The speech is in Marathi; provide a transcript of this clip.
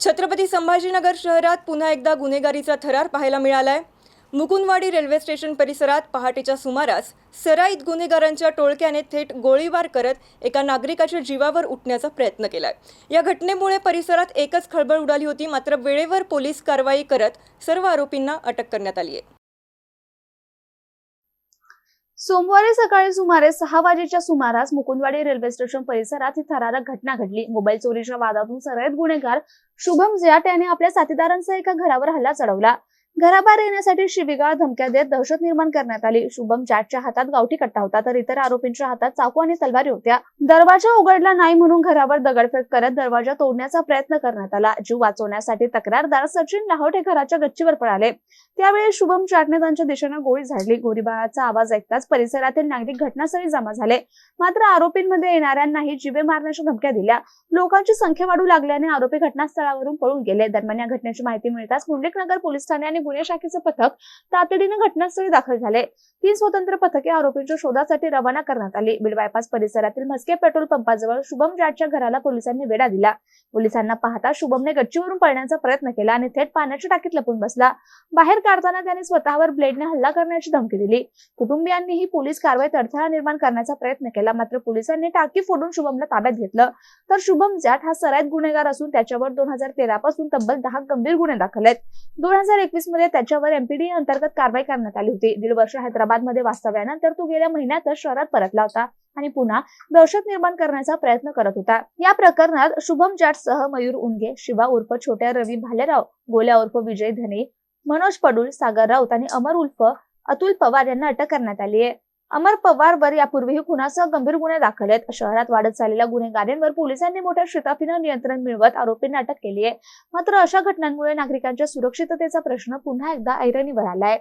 छत्रपती संभाजीनगर शहरात पुन्हा एकदा गुन्हेगारीचा थरार पाहायला मिळालाय. मुकुंदवाडी रेल्वे स्टेशन परिसरात पहाटेच्या सुमारास सराईत गुन्हेगारांच्या टोळक्याने थेट गोळीबार करत एका नागरिकाच्या जीवावर उठण्याचा प्रयत्न केलाय. या घटनेमुळे परिसरात एकच खळबळ उडाली होती मात्र वेळेवर पोलीस कारवाई करत सर्व आरोपींना अटक करण्यात आली आहे. सोमवारी सकाळी सुमारे सहा वाजेच्या सुमारास मुकुंदवाडी रेल्वे स्टेशन परिसरात ही थरारक घटना घडली. मोबाईल चोरीच्या वादातून सराईत गुन्हेगार शुभम जियाट याने आपल्या साथीदारांसह एका घरावर हल्ला चढवला. घराबाहेर येण्यासाठी शिवीगाळ धमक्या देत दहशत निर्माण करण्यात आली. शुभम जॅटच्या हातात गावठी कट्टा होता तर इतर आरोपींच्या हातात चाकू आणि तलवारी होत्या. दरवाजा उघडला नाही म्हणून घरावर दगडफेक करत दरवाजा तोडण्याचा प्रयत्न करण्यात आला. जीव वाचवण्यासाठी तक्रारदार सचिन लाहोटे घराच्या गच्चीवर पळाले. त्यावेळी शुभम चाटने त्यांच्या दिशेने गोळी झाडली. गोळीबाराचा आवाज ऐकताच परिसरातील नागरिक घटनास्थळी जमा झाले. मात्र आरोपींमध्ये येणाऱ्यांनाही जिवे मारण्याच्या धमक्या दिल्या. लोकांची संख्या वाढू लागल्याने आरोपी घटनास्थळावरून पळून गेले. दरम्यान या घटनेची माहिती मिळताच पुंडलिकनगर पोलीस ठाणे आणि आणि गुन्हे शाखेचे पथक तातडीने घटनास्थळी दाखल झाले. तीन स्वतंत्र पथके आरोपींच्या शोधासाठी रवाना करण्यात आली. बीड बायपास परिसरातील म्हस्के पेट्रोल पंपाजवळ शुभम जाटच्या घराला पोलिसांनी वेढा दिला. पोलिसांना पाहता शुभमने गच्चीवरून पळण्याचा प्रयत्न केला आणि थेट पाण्याच्या टाकीत लपून बसला. बाहेर काढताना त्याने स्वतःवर ब्लेडने हल्ला करण्याची धमकी दिली. कुटुंबियांनीही पोलीस कारवाईत अडथळा निर्माण करण्याचा प्रयत्न केला. मात्र पोलिसांनी टाकी फोडून शुभमला ताब्यात घेतलं. तर शुभम जाट हा सराईत गुन्हेगार असून त्याच्यावर दोन हजार तेरा पासून तब्बल दहा गंभीर गुन्हे दाखल आहेत. दोन हजार एकवीस मध्ये त्याच्यावर एमपीडी अंतर्गत कारवाई करण्यात आली होती. दीड वर्ष हैदराबादमध्ये वास्तव्यानंतर तो गेल्या महिन्यातच शहरात परतला होता आणि पुन्हा दहशत निर्माण करण्याचा प्रयत्न करत होता. या प्रकरणात शुभम जाट सह मयूर उनगे शिवा उर्फ छोट्या रवी भालेराव गोल्या उर्फ विजय धने मनोज पडुल सागर राऊत आणि अमर उर्फ अतुल पवार यांना अटक करण्यात आली आहे. अमर पवारवर यापूर्वीही खुनासह गंभीर गुन्हे दाखल आहेत. शहरात वाढत चाललेल्या गुन्हेगारींवर पोलिसांनी मोठ्या शिताफीनं नियंत्रण मिळवत आरोपींना अटक केली आहे मात्र अशा घटनांमुळे नागरिकांच्या सुरक्षिततेचा प्रश्न पुन्हा एकदा ऐरणीवर आलाय.